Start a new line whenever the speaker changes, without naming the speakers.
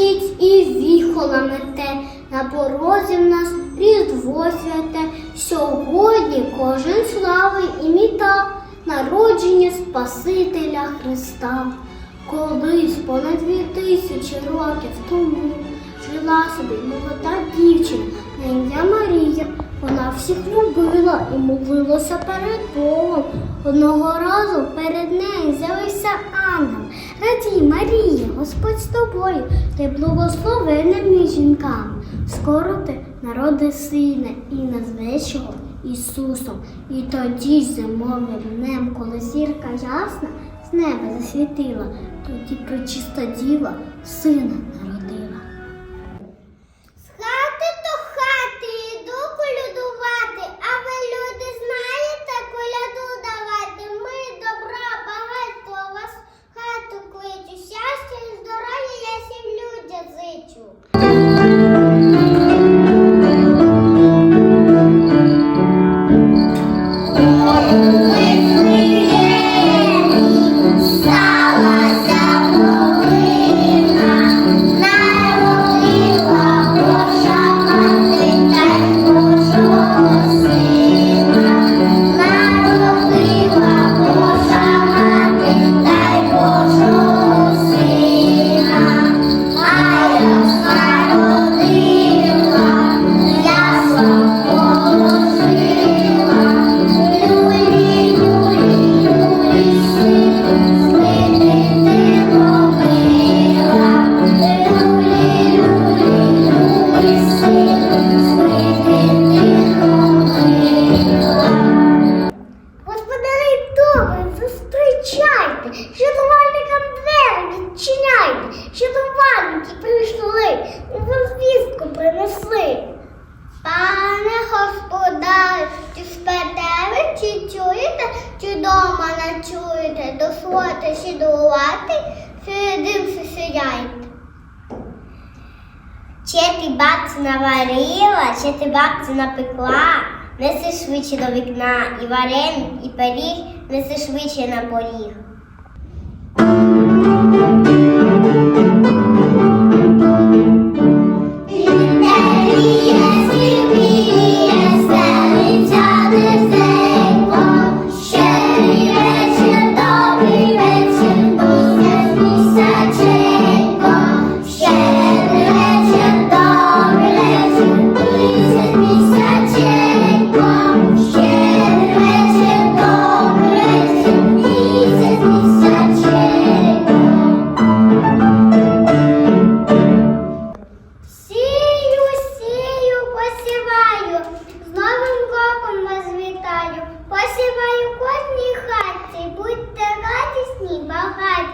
місяць і віхола мете, на порозі в нас різдво святе. Сьогодні кожен слави іміта народження Спасителя Христа. Колись понад дві тисячі років тому жила собі молода дівчина на ім'я Марія. Вона всіх любила і молилася перед Богом. Одного разу перед нею з'явився ангел. Радій, Марія, Господь з тобою, ти благословена між жінками. Скоро ти народи сина і назвеш його Ісусом. І тоді зимовим днем, коли зірка ясна, з неба засвітила, тоді причиста діва сина народила. Пане господарю, чи спите ви, чи чуєте, чи дома не чуєте, дозвольте щедрувати, середим сидяйте. Чи ти бабця наварила, чи ти бабця напекла, неси швидше до вікна і вареник, і пиріг, неси швидше на поріг. Bye bye.